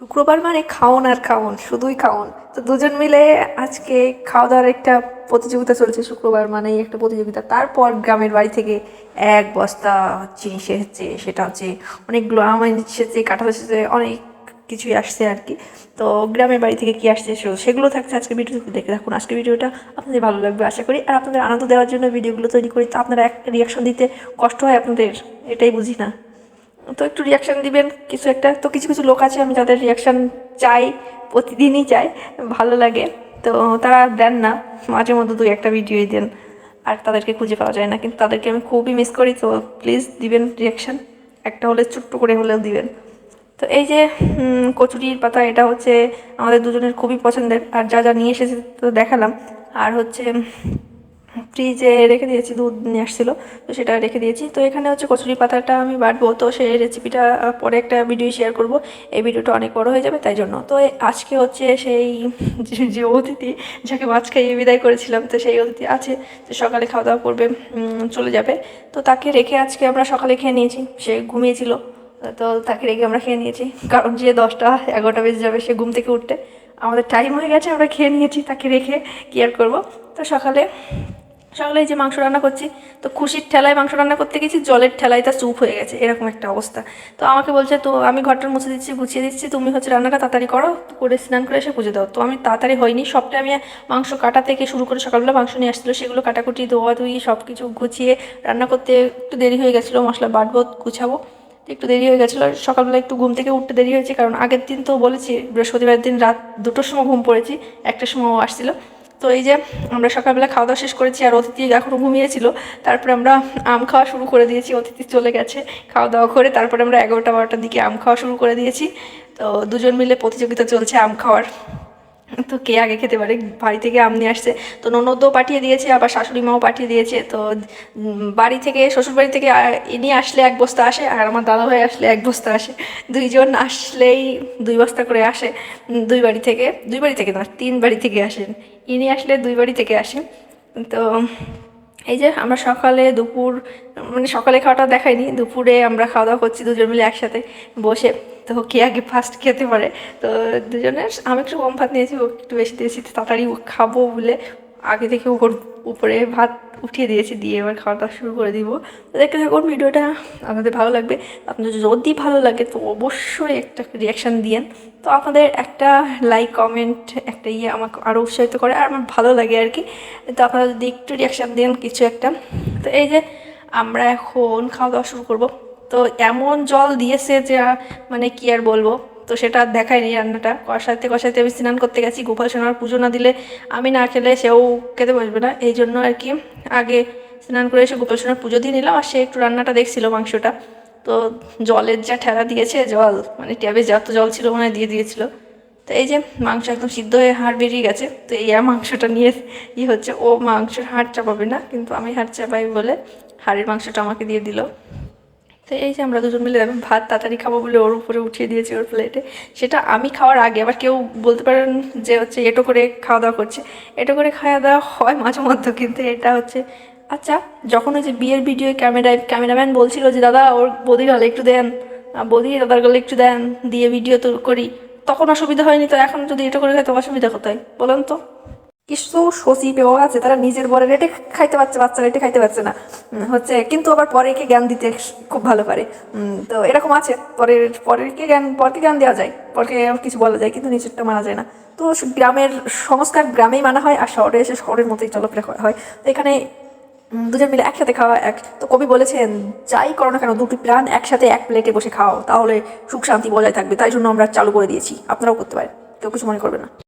শুক্রবার মানে খাওন আর খাওন, শুধুই খাওন। তো দুজন মিলে আজকে খাওয়া দাওয়ার একটা প্রতিযোগিতা চলছে শুক্রবার মানেই একটা প্রতিযোগিতা। তারপর গ্রামের বাড়ি থেকে এক বস্তা জিনিস এসেছে সেটা হচ্ছে অনেকগুলো আম এসেছে কাঁঠাল এসেছে অনেক কিছুই আসছে আর কি। তো গ্রামের বাড়ি থেকে কি আসছে সেগুলো থাকছে আজকে ভিডিওতে দেখে রাখুন আজকে ভিডিওটা আপনাদের ভালো লাগবে আশা করি। আর আপনাদের আনন্দ দেওয়ার জন্য ভিডিওগুলো তৈরি করি, তো আপনারা একটা রিয়াকশন দিতে কষ্ট হয় আপনাদের, এটাই বুঝি না। তো একটু রিয়াকশান দিবেন, কিছু একটা। তো কিছু কিছু লোক আছে, আমি যাদের রিয়াকশান চাই, প্রতিদিনই চাই, ভালো লাগে। তো তারা দেন না, মাঝে মধ্যে দুই একটা ভিডিওই দেন, আর তাদেরকে খুঁজে পাওয়া যায় না। কিন্তু তাদেরকে আমি খুবই মিস করি, তো প্লিজ দিবেন রিয়াকশান একটা হলে ছোট্ট করে হলেও দিবেন। তো এই যে কচুরির পাতা, এটা হচ্ছে আমাদের দুজনের খুবই পছন্দের। আর যা যা নিয়ে এসেছে তো দেখালাম। আর হচ্ছে ফ্রিজে রেখে দিয়েছি, দুধ নিয়ে আসছিল, তো সেটা রেখে দিয়েছি। তো এখানে হচ্ছে কচুরি পাতাটা আমি বাটবো, তো সেই রেসিপিটা পরে একটা ভিডিও শেয়ার করব। এই ভিডিওটা অনেক বড় হয়ে যাবে, তাই জন্য। তো আজকে হচ্ছে সেই যে- অতিথি যাকে মাছ খাইয়ে বিদায় করেছিলাম, তো সেই অতিথি আছে, তো সকালে খাওয়া দাওয়া করবে চলে যাবে। তো তাকে রেখে আজকে আমরা সকালে খেয়ে নিয়েছি, সে ঘুমিয়েছিল, তো তাকে রেখে আমরা খেয়ে নিয়েছি। কারণ যে দশটা এগারোটা বেজে যাবে, সে ঘুম থেকে উঠতে। আমাদের টাইম হয়ে গেছে, আমরা খেয়ে নিয়েছি, তাকে রেখে কি আর করব? তো সকালে সকালে যে মাংস রান্না করছি, তো খুশির ঠেলায় মাংস রান্না করতে গেছি, জলের ঠেলায় তা চুপ হয়ে গেছে, এরকম একটা অবস্থা। তো আমাকে বলছে, তো আমি ঘরটা মুছে দিচ্ছি, গুছিয়ে দিচ্ছি, তুমি হচ্ছে রান্নাটা তাড়াতাড়ি করো, করে স্নান করে এসে পুজো দাও। তো আমি তাড়াতাড়ি হয়নি, সবটা আমি মাংস কাটা থেকে শুরু করে সকালবেলা মাংস নিয়ে আসছিল, সেগুলো কাটাকুটি, ধোয়া ধুই সব কিছু গুছিয়ে রান্না করতে একটু দেরি হয়ে গেছিল, মশলা বাটবো, গুছাবো একটু দেরি হয়ে গেছিল। সকালবেলা একটু ঘুম থেকে উঠতে দেরি হয়েছে, কারণ আগের দিন তো বলেছি, বৃহস্পতিবার দিন রাত দুটোর সময় ঘুম পড়েছি, একটার সময় আসছিল। তো এই যে আমরা সকালবেলা খাওয়া দাওয়া শেষ করেছি আর অতিথি এখনও ঘুমিয়েছিল, তারপরে আমরা আম খাওয়া শুরু করে দিয়েছি, অতিথি চলে গেছে খাওয়া দাওয়া করে, তারপরে আমরা এগারোটা বারোটার দিকে আম খাওয়া শুরু করে দিয়েছি। তো দুজন মিলে প্রতিযোগিতা চলছে আম খাওয়ার। তো কে আগে খেতে পারে? বাড়ি থেকে আম নিয়ে আসছে। তো ননদও পাঠিয়ে দিয়েছে, আবার শাশুড়ি মাও পাঠিয়ে দিয়েছে। তো বাড়ি থেকে শ্বশুর বাড়ি থেকে ইনি আসলে এক বস্তা আসে, আর আমার দাদা ভাই আসলে এক বস্তা আসে। দুইজন আসলেই দুই বস্তা করে আসে দুই বাড়ি থেকে। দুই বাড়ি থেকে না, তিন বাড়ি থেকে আসেন ইনি আসলে দুই বাড়ি থেকে আসেন তো এই যে আমরা সকালে দুপুর মানে সকালে খাওয়াটা দেখাইনি, দুপুরে আমরা খাওয়া দাওয়া করছি দুজন মিলে একসাথে বসে। তো কে আগে ফার্স্ট খেতে পারে? তো দুজনের, আমি একটু কম ভাত নিয়েছি, ও একটু বেশি দিয়েছি তাড়াতাড়ি খাব বলে আগে থেকে ওর উপরে ভাত উঠিয়ে দিয়েছি, দিয়ে এবার খাওয়া দাওয়া শুরু করে দিব। তো দেখতে থাকুন ভিডিওটা, আপনাদের ভালো লাগবে। আপনাদের যদি ভালো লাগে, তো অবশ্যই একটা রিয়াকশান দিয়েন। তো আপনাদের একটা লাইক কমেন্ট একটা ইয়ে আমাকে আরও উৎসাহিত করে, আর আমার ভালো লাগে আর কি। তো আপনারা যদি একটু রিয়াকশান দেন, কিছু একটা। তো এই যে আমরা এখন খাওয়া দাওয়া শুরু করব। তো এমন জল দিয়েছে যে মানে কি আর বলব? তো সেটা আর দেখায়নি রান্নাটা। কষাইতে কষাইতে আমি স্নান করতে গেছি, গোপাল সোনার পুজো না দিলে আমি না খেলে সেও খেতে বসবে না। এই জন্য আর কি আগে স্নান করে এসে গোপাল সোনার পুজো দিয়ে নিলাম আর সে একটু রান্নাটা দেখছিল মাংসটা। তো জলের যা ঠেলা দিয়েছে, জল মানে ট্যাবে যত জল ছিল মনে দিয়ে দিয়েছিল। তো এই যে মাংস একদম সিদ্ধ হয়ে হাড় বেরিয়ে গেছে, তো এই মাংসটা নিয়ে ই হচ্ছে, ও মাংসের হাড় চাপাবে না, কিন্তু আমি হাড় চাপাই বলে হাড়ের মাংসটা আমাকে দিয়ে দিল। তো এই যে আমরা দুজন মিলে ভাত তাড়াতাড়ি খাব বলে ওর উপরে উঠিয়ে দিয়েছি ওর প্লেটে সেটা আমি খাওয়ার আগে আবার কেউ বলতে পারেন যে হচ্ছে এটো করে খাওয়া দাওয়া করছে। এটো করে খাওয়া দাওয়া হয় মাঝে মধ্যে, কিন্তু এটা হচ্ছে আচ্ছা যখন ওই যে বিয়ের ভিডিও ক্যামেরায় ক্যামেরাম্যান বলছিল যে, দাদা, ওর বদি গলে, একটু দেন। বদি, দাদার গলে, একটু দেন, দিয়ে ভিডিও তো করি। তখন অসুবিধা হয়নি, তো এখন যদি এটা করে খাই তো অসুবিধা কোথায়? বলেন তো। কিছু সচিবেও আছে, তারা নিজের বরের রেটে খাইতে পারছে, বাচ্চারা রেটে খাইতে পারছে না। হচ্ছে, কিন্তু আবার পরেকে জ্ঞান দিতে খুব ভালো পারে। তো এরকম আছে, পরের, পরেরকে জ্ঞান, পরকে জ্ঞান দেওয়া যায়, পরকে কিছু বলা যায়, কিন্তু নিজেরটা মানা যায় না। তো গ্রামের সংস্কার গ্রামেই মানা হয়, আর শহরে এসে শহরের মতোই চলাফেরা হয়। তো এখানে দুজন মিলে একসাথে খাওয়া এক, তো কবি বলেছেন, যাই করো না কেন, দুটি প্রাণ একসাথে এক প্লেটে বসে খাও, তাহলে সুখ শান্তি বজায় থাকবে। তাই জন্য আমরা চালু করে দিয়েছি, আপনারাও করতে পারেন, কেউ কিছু মনে করবে না।